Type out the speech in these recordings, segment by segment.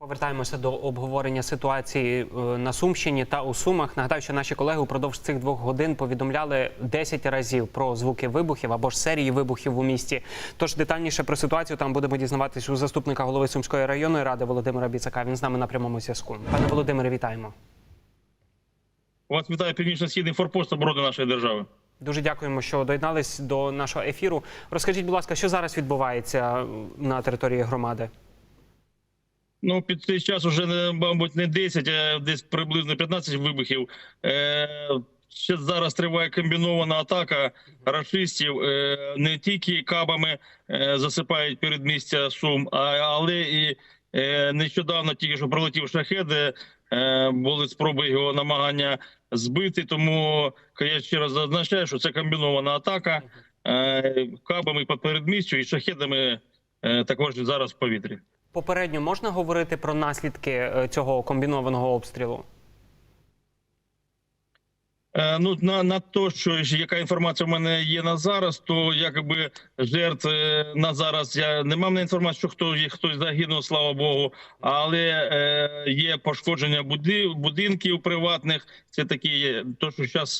Повертаємося до обговорення ситуації е, на Сумщині та у Сумах. Нагадаю, що наші колеги упродовж цих двох годин повідомляли 10 разів про звуки вибухів або ж серії вибухів у місті. Тож детальніше про ситуацію там будемо дізнаватись у заступника голови Сумської районної ради Володимира Біцака. Він з нами на прямому зв'язку. Пане Володимире, вітаємо. Вас вітає північно-східний форпост оборони нашої держави. Дуже дякуємо, що доєднались до нашого ефіру. Розкажіть, будь ласка, що зараз відбувається на території громади? Ну, під цей час уже мабуть, не 10, а десь приблизно 15 вибухів. Е, ще зараз триває комбінована атака рашистів. Е, не тільки кабами е, засипають передмістя Сум, а, але і е, нещодавно тільки що пролетів шахед, е, були спроби його намагання збити. Тому я ще раз зазначаю, що це комбінована атака е, кабами по передмістю і шахедами е, також зараз в повітрі. Попередньо можна говорити про наслідки е, цього комбінованого обстрілу? Е, Ну на, на то, що яка інформація в мене є на зараз, то якби жертв е, на зараз я не мав на інформацію, що хто хтось загинув, слава Богу. Але е, є пошкодження буди, будинків приватних. Це такі то, що зараз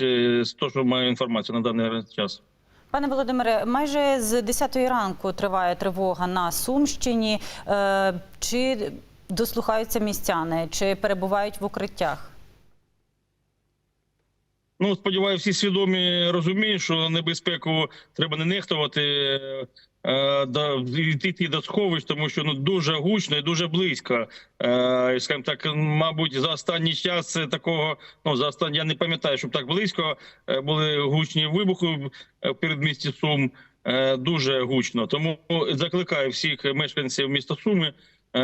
то, що маю інформацію на даний час. Пане Володимире, майже з 10 ранку триває тривога на Сумщині. Е, Чи дослухаються містяни, чи перебувають в укриттях? Ну, сподіваюся, всі свідомі розуміють, що небезпеку треба не нехтувати, е, да, йти до сховищ, тому що ну дуже гучно і дуже близько. Е, скажімо так, мабуть, за останній час це такого. Ну за останній я не пам'ятаю, щоб так близько е, були гучні вибухи в передмісті Сум. Е, дуже гучно. Тому закликаю всіх мешканців міста Суми. е,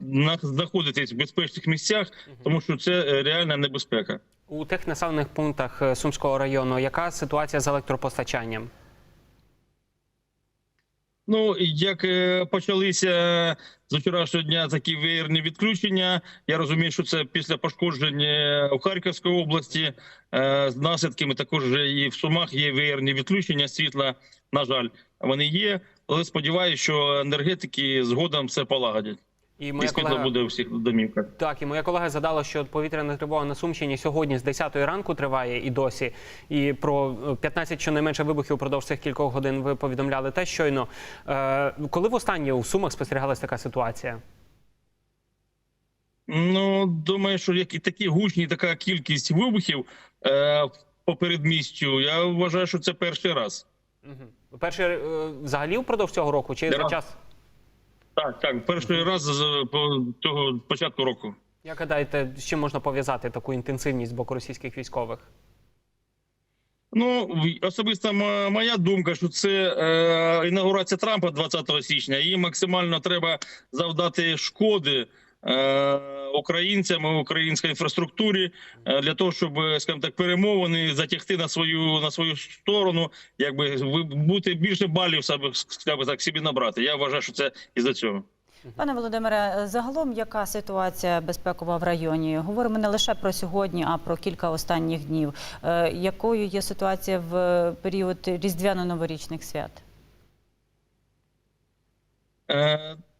на- Знаходитись в безпечних місцях, тому що це е, реальна небезпека. У тих населених пунктах е, Сумського району яка ситуація з електропостачанням? Ну як е, почалися з вчорашнього дня такі вірні відключення. Я розумію, що це після пошкодження у Харківській області е, з наслідками. Також і в Сумах є вирні відключення світла. На жаль, вони є. Але сподіваюся, що енергетики згодом все полагодять. І І світло колега буде у всіх домівках. так, і моя колега задала, що повітряна тривога на Сумщині сьогодні з 10 ранку триває і досі. І про е, 15 щонайменше вибухів упродовж цих кількох годин ви повідомляли те щойно. Е, коли востаннє у Сумах спостерігалась така ситуація? Ну думаю, що як і такі гучні, така кількість вибухів е, по передмістю. Я вважаю, що це перший раз. Угу. Перший е, взагалі впродовж цього року чи за Да. час? Так, так, перший раз з того початку року. Як гадаєте, з чим можна пов'язати таку інтенсивність з боку російських військових? Ну особисто моя думка, що це е, інаугурація Трампа 20 січня. Їй максимально треба завдати шкоди українцям, і українській інфраструктурі е, для того, щоб, скажімо так, перемовини затягти на свою на свою сторону, якби бути більше балів себе, скажімо так, собі набрати. Я вважаю, що це із-за цього. Пане Володимире, загалом яка ситуація безпекова в районі? Говоримо не лише про сьогодні, а про кілька останніх днів. Е, Якою є ситуація в період різдвяно-новорічних свят?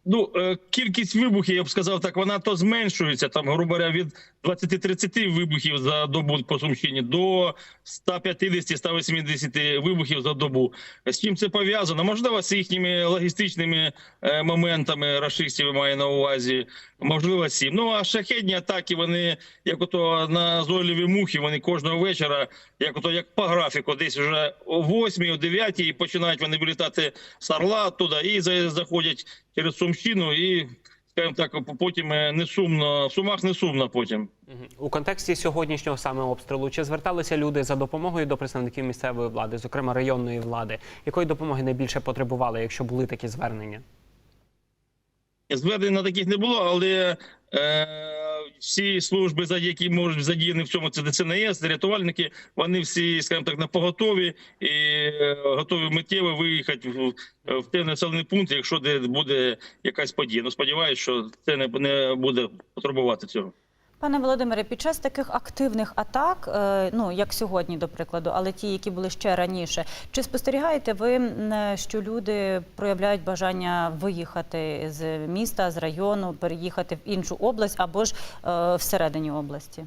Ну, е, кількість вибухів, я б сказав так, вона то зменшується, там, грубо говоря, від 20-30 вибухів за добу по Сумщині до 150-180 вибухів за добу. З чим це пов'язано? Можливо, з їхніми логістичними е, моментами рашистів має на увазі, можливо, сім. Ну, а шахедні атаки, вони, як ото назойливі мухи, вони кожного вечора, як ото як по графіку, десь вже о 8 о 9 починають вони вилітати з Орла туди і за- заходять через Сумщину і, скажімо так, потім е, не сумно, в Сумах не сумно потім. У контексті сьогоднішнього саме обстрілу чи зверталися люди за допомогою до представників місцевої влади, зокрема районної влади? Якої допомоги найбільше потребували, якщо були такі звернення? Звернень на таких не було, але е, всі служби, за які можуть задіяні в цьому, це ДСНС, рятувальники, вони всі, скажімо так, на поготові і е, готові миттєво виїхати в, в той населений пункт, якщо де буде якась подія. Ну сподіваюся, що це не буде потребувати цього. Пане Володимире, під час таких активних атак, е, ну як сьогодні, до прикладу, але ті, які були ще раніше, чи спостерігаєте ви, е, що люди проявляють бажання виїхати з міста, з району, переїхати в іншу область або ж е, всередині області?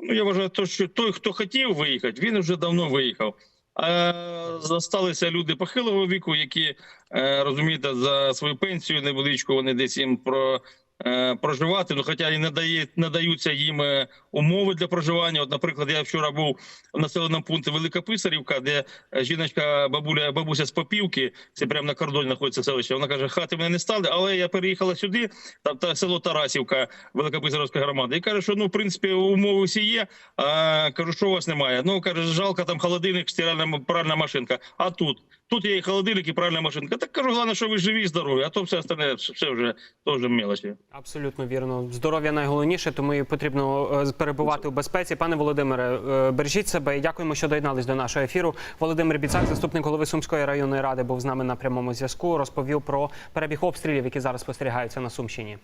Ну, я вважаю, що той, хто хотів виїхати, він вже давно виїхав. А залишилися люди похилого віку, які розумієте, за свою пенсію невеличку вони десь їм про. Е, Проживати, ну хоча і не дає не їм е, умови для проживання. От, наприклад, я вчора був в населеному пункті Велика Писарівка, де е, жіночка, бабуля, бабуся з Попівки, це прямо на кордоні знаходиться селище. Вона каже, хати мене не стали, але я переїхала сюди, там та село Тарасівка, Великописарівська громада. І каже, що ну в принципі умови всі є. А кажу, що у вас немає. Ну каже, жалко, там холодильник, стиральна пральна машинка. А тут тут є і холодильник, і пральна машинка. Так кажу, головне, що ви живі, здорові, а то все остальне все вже вже мелочі. Абсолютно вірно. Здоров'я найголовніше, тому і потрібно е, перебувати у безпеці. Пане Володимире, е, бережіть себе і дякуємо, що доєднались до нашого ефіру. Володимир Біцак, заступник голови Сумської районної ради, був з нами на прямому зв'язку. Розповів про перебіг обстрілів, які зараз спостерігаються на Сумщині.